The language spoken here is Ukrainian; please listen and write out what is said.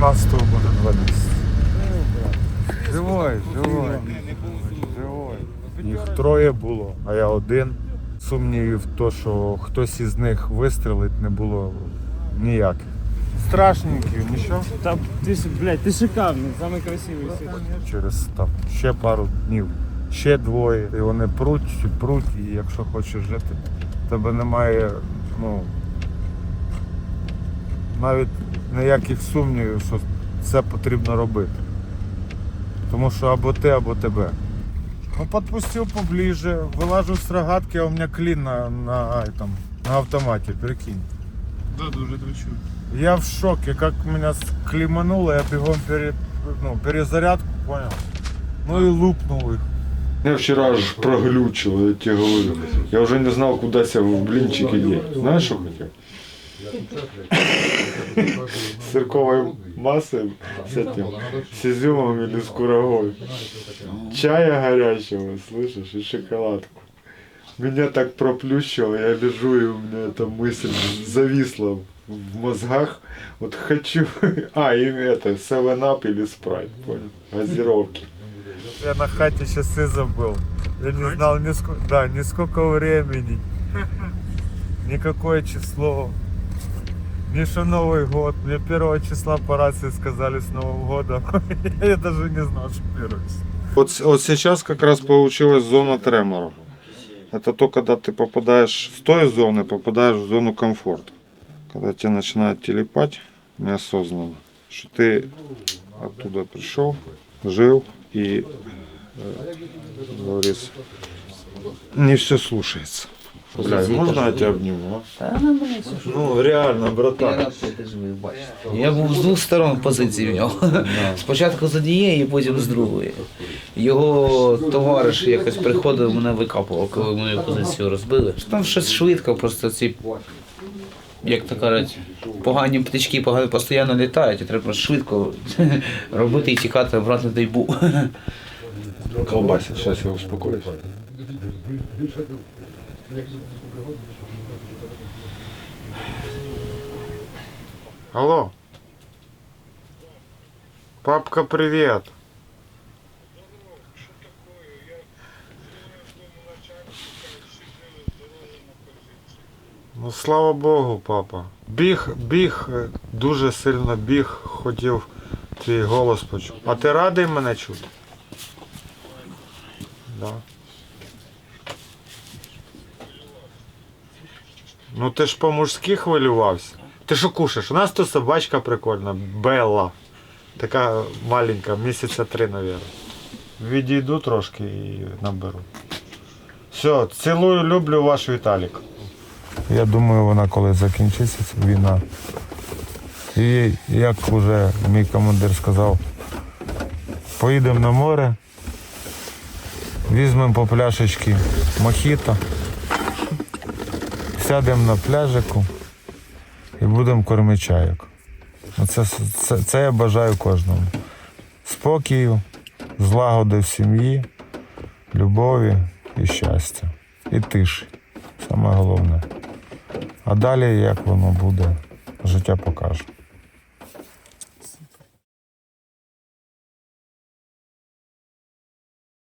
18 буде ну, 2 місяці. Живой, живой. Живой. Їх троє було, а я один. Сумнівів, то, що хтось із них вистрелить, не було ніяких. Страшненьких, нічого. Ну там ти ж, блядь, ти шикарний, самий красивий. Через там ще пару днів, ще двоє. І вони пруть, пруть, і якщо хочеш жити, тебе немає, ну навіть ніяких сумнівів, що це потрібно робити. Тому що або ти, або тебе. Ну, підпустив поближе, вилажу з рогатки, а у мене клін на, на, этом, на автоматі, прикинь. Да, дуже трачу. Я в шоке, как меня склимануло, я бегом пере, ну, перезарядку, понял? Ну и лупнул их. Меня вчера аж проглючило, я тебе говорю. Я уже не знал, куда себя в блинчики деть. Знаешь, что хотел? С сырковой массой, с этим, с изюмом или с курагой. Чая горячего, слышишь, и шоколадку. Меня так проплющило, я лежу, и у меня эта мысль зависла в мозгах. Вот хочу, а, и это, 7-Up или Sprite, понял? Газировки. Я на хате часы забыл. Я не знал ни сколько, да, ни сколько времени, никакое число. Что Новый год. Мне первого числа по рации сказали с Новым годом. Я даже не знал, что первое число. Вот, вот сейчас как раз получилась зона тремора. Это то, когда ты попадаешь с той зоны, попадаешь в зону комфорта. Когда тебя начинает телепать неосознанно, что ты оттуда пришел, жил и, э, говорится, не все слушается. Бля, можно я тебя обниму? а? Та ну, блядь, ж. Ну, реально, братан. Я був з двох сторон позиції в нього. Спочатку з однієї, потім з другої. Його товариш якось приходив, мене викапував, коли мою позицію розбили. Там щось швидко, просто ці, як то кажуть, погані птички погано постійно літають, і треба швидко робити і тікати обратно до йбу. Колбасит, сейчас я успокоюсь. Алло. Папка, привет. Ну, слава Богу, папа. Біг, біг, дуже сильно біг, хотів твій голос почути. А ти радий мене чути? Да. Ну ти ж по-мужськи хвилювався. Ти що кушаєш? У нас тут собачка прикольна, Белла. Така маленька, місяця три, мабуть. Відійду трошки і наберу. Все, цілую, люблю ваш Віталік. Я думаю, вона коли закінчиться війна. І як вже мій командир сказав, поїдемо на море, візьмемо по пляшечки мохіто, сядемо на пляжику і будемо кормити чайок. Це, це, це я бажаю кожному. Спокою, злагоди в сім'ї, любові і щастя. І тиші. Саме головне. А далі, як воно буде, життя покаже.